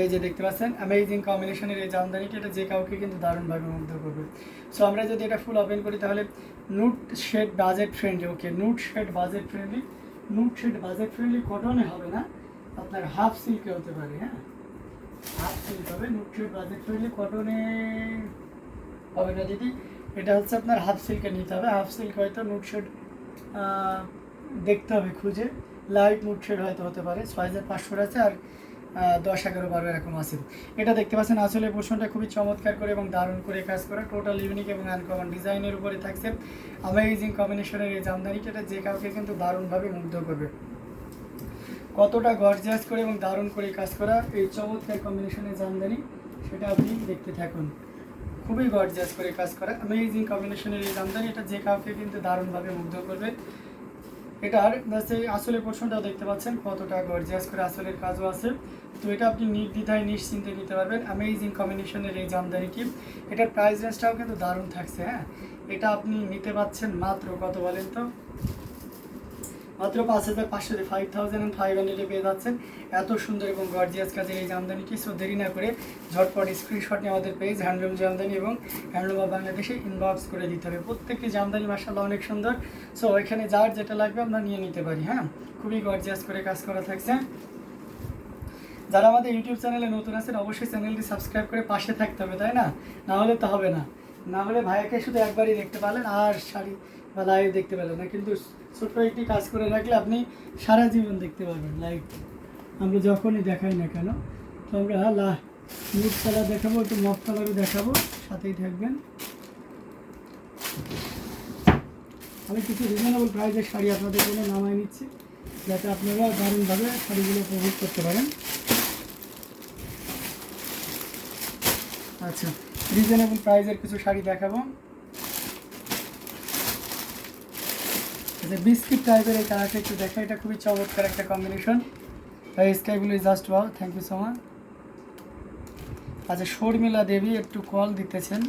এই যে দেখতে পাচ্ছেন অ্যামেজিং কম্বিনেশনের এই জামদানিটা, এটা যে কাউকে কিন্তু দারুণভাবে মুগ্ধ করবে। সো আমরা যদি এটা ফুল ওপেন করি, তাহলে nude shade budget friendly okay nude shade budget friendly nude shade budget friendly কটনে হবে না, আপনার হাফ সিল্কে হতে পারে হ্যাঁ? হাফ সিল্ক হবে নুট শেড বাজেট ফ্রেন্ডলি কটনে হবে না দিদি। এটা হচ্ছে আপনার হাফ সিল্কে নিতে হবে হাফ সিল্ক হয়তো নুট শেড দেখতে হবে, খুঁজে। লাইট নুট শেড হয়তো হতে পারে ছয় হাজার পাঁচশোর আছে, আর দশ এগারো বারো এরকম আছে। এটা দেখতে পাচ্ছেন, আসলে পোর্শনটা খুবই চমৎকার করে এবং দারুণ করে কাজ করা। টোটাল ইউনিক এবং আনকমন ডিজাইনের উপরে থাকছে। অ্যামেজিং কম্বিনেশনের এই জামদানিটা এটা যে কাউকে কিন্তু দারুণভাবে মুগ্ধ করবে। কতটা গর্জিয়াস করে এবং দারুণ করে কাজ করা এই চমৎকার কম্বিনেশনের জামদানি, সেটা আপনি দেখতে থাকুন। খুবই গর্জিয়াস করে কাজ করা। অ্যামেজিং কম্বিনেশনের এই জামদানি এটা যে কাউকে কিন্তু দারুণভাবে মুগ্ধ করবে। এটার এই আসলের পোর্শনটাও দেখতে পাচ্ছেন, কতটা গর্জিয়াস করে আসলের কাজও আছে। তো এটা আপনি নির্দ্বিধায়, নিশ্চিন্তে নিতে পারবেন। অ্যামেজিং কম্বিনেশনের এই জামদানি কি এটার প্রাইস রেঞ্জটাও কিন্তু দারুণ থাকছে হ্যাঁ? এটা আপনি নিতে পাচ্ছেন মাত্র, কত বলেন তো? মাত্র পাঁচ হাজার পাঁচশো ফাইভ থাউজেন্ড অ্যান্ড ফাইভ হান্ড্রেডে পেয়ে যাচ্ছেন। এত সুন্দর এবং গর্জিয়াস কাজের এই জামদানিটি সো দেরি না করে ঝটপট স্ক্রিনশট নিয়ে আমাদের পেজ হ্যান্ডলুম জামদানি এবং হ্যান্ডলুম অফ বাংলাদেশে ইনবক্স করে দিতে হবে। প্রত্যেকটি জামদানি মাসাল্লাহ অনেক সুন্দর। সো ওইখানে যার যেটা লাগবে আমরা নিয়ে নিতে পারি হ্যাঁ? খুবই গর্জিয়াস করে কাজ করা থাকছে। যারা আমাদের ইউটিউব চ্যানেলে নতুন আছেন, অবশ্যই চ্যানেলটি সাবস্ক্রাইব করে পাশে থাকতে হবে, তাই না? না হলে তো হবে না। না হলে ভাইয়াকে শুধু একবারই দেখতে পারলেন, আর শাড়ি বা লাইভ দেখতে পেলেন না। কিন্তু ছোট্ট একটি কাজ করে রাখলে আপনি সারা জীবন দেখতে পারবেন লাইভ আমরা যখনই দেখাই না কেন, তো আমরা লা নুট কালার দেখাবো, একটু মফ কালারও দেখাবো, সাথেই থাকবেন। আমি কিছু রিজনেবল প্রাইসের শাড়ি আপনাদের জন্য নামাই নিচ্ছি, যাতে আপনারা দারুণভাবে শাড়িগুলো উপভোগ করতে পারেন। আচ্ছা রিজনেবল প্রাইসের কিছু শাড়ি দেখাবো। আচ্ছা বিস্কিট টাইপের এই কালারটা একটু দেখা এটা খুবই চমৎকার একটা কম্বিনেশন এই স্কাইগুলো just wow thank you so much আচ্ছা শর্মিলা দেবী একটু কল দিতেছেন।